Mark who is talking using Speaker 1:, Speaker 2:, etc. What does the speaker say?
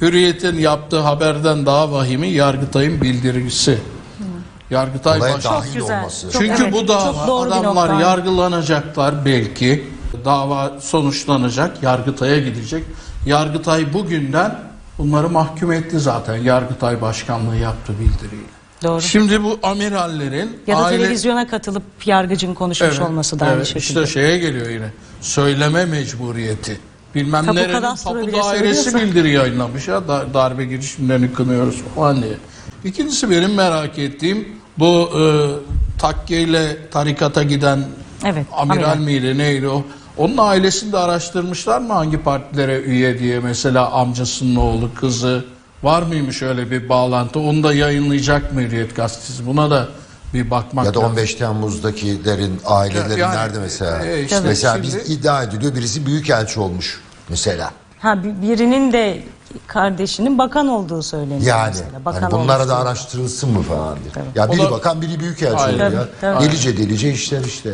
Speaker 1: Hürriyet'in yaptığı haberden daha vahimi Yargıtay'ın bildirisi. Yargıtay
Speaker 2: Olaya dahil
Speaker 3: güzel.
Speaker 2: olması.
Speaker 3: Çok-
Speaker 1: Çünkü
Speaker 3: evet,
Speaker 1: bu dava adamlar yargılanacaklar belki. Dava sonuçlanacak, Yargıtay'a gidecek. Yargıtay bugünden bunları mahkum etti zaten. Yargıtay başkanlığı yaptı bildiriyle.
Speaker 3: Doğru.
Speaker 1: Şimdi bu amirallerin
Speaker 3: Ya da
Speaker 1: aile...
Speaker 3: televizyona katılıp yargıcın konuşmuş
Speaker 1: Evet,
Speaker 3: olması da aynı
Speaker 1: evet,
Speaker 3: şekilde.
Speaker 1: İşte şeye geliyor yine. Söyleme mecburiyeti. Bilmem
Speaker 3: Tapu
Speaker 1: nerenin tapu dairesi
Speaker 3: söylüyorsa.
Speaker 1: bildiri yayınlamış ya da- darbe girişimlerini kınıyoruz falan diye. İkincisi benim merak ettiğim bu e, takkeyle tarikata giden
Speaker 3: Evet,
Speaker 1: amiral,
Speaker 3: amiral.
Speaker 1: miydi neydi o? Onun ailesini de araştırmışlar mı hangi partilere üye diye mesela amcasının oğlu kızı var mıymış öyle bir bağlantı onu da yayınlayacak mı Hürriyet Gazetesi buna da bir bakmak
Speaker 2: Ya da
Speaker 1: lazım.
Speaker 2: 15 Temmuz'dakilerin aileleri
Speaker 1: Yani,
Speaker 2: nerede mesela?
Speaker 1: e, işte
Speaker 2: mesela
Speaker 1: şimdi-
Speaker 2: biz iddia ediliyor birisi büyükelçi olmuş mesela.
Speaker 3: Ha bi- birinin de kardeşinin bakan olduğu söyleniyor
Speaker 2: Yani
Speaker 3: mesela. Bakan
Speaker 2: hani bunlara
Speaker 3: olmuş
Speaker 2: da araştırılsın mı falan diye. Ya
Speaker 1: O
Speaker 2: biri
Speaker 1: da-
Speaker 2: bakan biri büyükelçi
Speaker 1: Aynen.
Speaker 2: oluyor ya.
Speaker 3: Tabii, tabii.
Speaker 2: Delice delice işler işte.